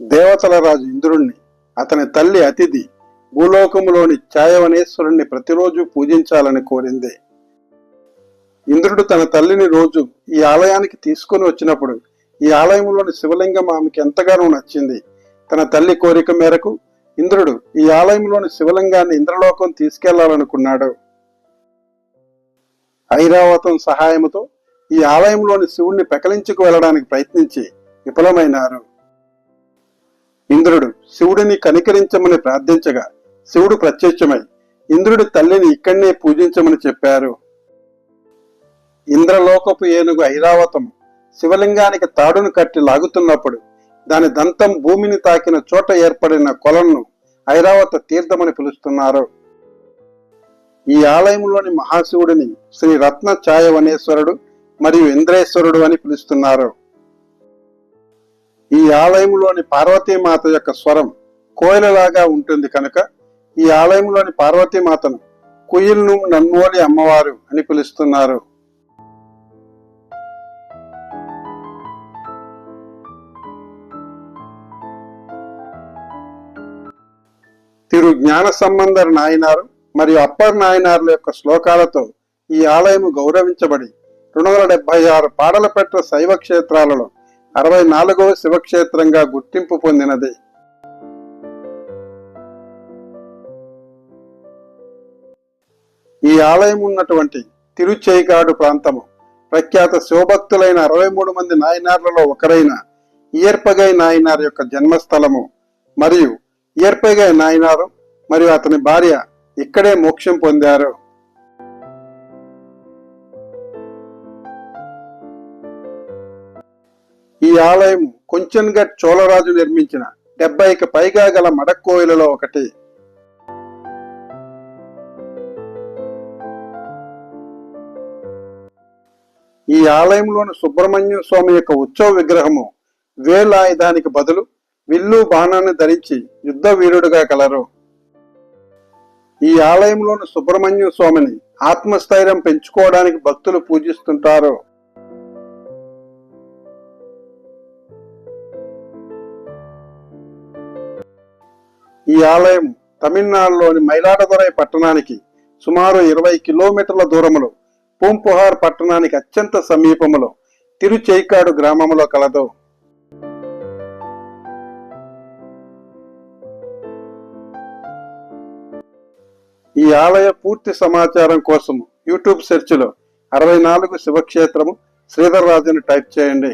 దేవతల రాజు ఇంద్రుణ్ణి అతని తల్లి అతిథి భూలోకములోని ఛాయవనేశ్వరుణ్ణి ప్రతిరోజు పూజించాలని కోరింది. ఇంద్రుడు తన తల్లిని రోజు ఈ ఆలయానికి తీసుకొని వచ్చినప్పుడు ఈ ఆలయంలోని శివలింగం ఆమెకి ఎంతగానో నచ్చింది. తన తల్లి కోరిక మేరకు ఇంద్రుడు ఈ ఆలయంలోని శివలింగాన్ని ఇంద్రలోకం తీసుకెళ్ళాలనుకున్నాడు. ఐరావతం సహాయముతో ఈ ఆలయంలోని శివుణ్ణి పెకలించుకు వెళ్ళడానికి ప్రయత్నించి విఫలమైనారు. ఇంద్రుడు శివుడిని కనికరించమని ప్రార్థించగా శివుడు ప్రత్యక్షమై ఇంద్రుడి తల్లిని ఇక్కడనే పూజించమని చెప్పారు. ఇంద్రలోకపు ఏనుగు ఐరావతం శివలింగానికి తాడును కట్టి లాగుతున్నప్పుడు దాని దంతం భూమిని తాకిన చోట ఏర్పడిన కొలను ఐరావత తీర్థమని పిలుస్తున్నారు. ఈ ఆలయంలోని మహాశివుడిని శ్రీ రత్న ఛాయవనేశ్వరుడు మరియు ఇంద్రేశ్వరుడు అని పిలుస్తున్నారు. ఈ ఆలయంలోని పార్వతీమాత యొక్క స్వరం కోయిలలాగా ఉంటుంది కనుక ఈ ఆలయంలోని పార్వతీమాతను కుయిల్ను నన్నోలి అమ్మవారు అని పిలుస్తున్నారు. తిరు జ్ఞాన సంబంధర్ నాయనారు మరియు అప్పర్ నాయనార్ల యొక్క శ్లోకాలతో ఈ ఆలయము గౌరవించబడి రెండు వందల డెబ్బై ఆరు పాడల పెట్ట శైవ క్షేత్రాలలో అరవై నాలుగవ శివక్షేత్రంగా గుర్తింపు పొందినది. ఈ ఆలయం ఉన్నటువంటి తిరుచేయికాడు ప్రాంతము. ప్రఖ్యాత శివభక్తులైన అరవై మూడు మంది నాయనార్లలో ఒకరైన ఇయర్పగై నాయనార్ యొక్క జన్మస్థలము మరియు ఇయర్పగై నాయనారు మరియు అతని భార్య ఇక్కడే మోక్షం పొందారు. ఆలయం కొంచెన్గట్ చోళరాజు నిర్మించిన డెబ్బైకి పైగా గల మడక్కోయిలలో ఒకటి. ఈ ఆలయంలోని సుబ్రహ్మణ్య స్వామి యొక్క ఉత్సవ విగ్రహము వేలాయుధానికి బదులు విల్లు బాణాన్ని ధరించి యుద్ధ వీరుడుగా కలరు. ఈ ఆలయంలోని సుబ్రహ్మణ్య స్వామిని ఆత్మస్థైర్యం పెంచుకోవడానికి భక్తులు పూజిస్తుంటారు. ఈ ఆలయం తమిళనాడులోని మైలాడదురై పట్టణానికి సుమారు ఇరవై కిలోమీటర్ల దూరములో పూంపుహార్ పట్టణానికి అత్యంత సమీపములో తిరుచైకాడు గ్రామములో కలదు. ఈ ఆలయ పూర్తి సమాచారం కోసం యూట్యూబ్ సెర్చ్లో అరవై నాలుగు శివక్షేత్రము శ్రీధర్ రాజుని టైప్ చేయండి.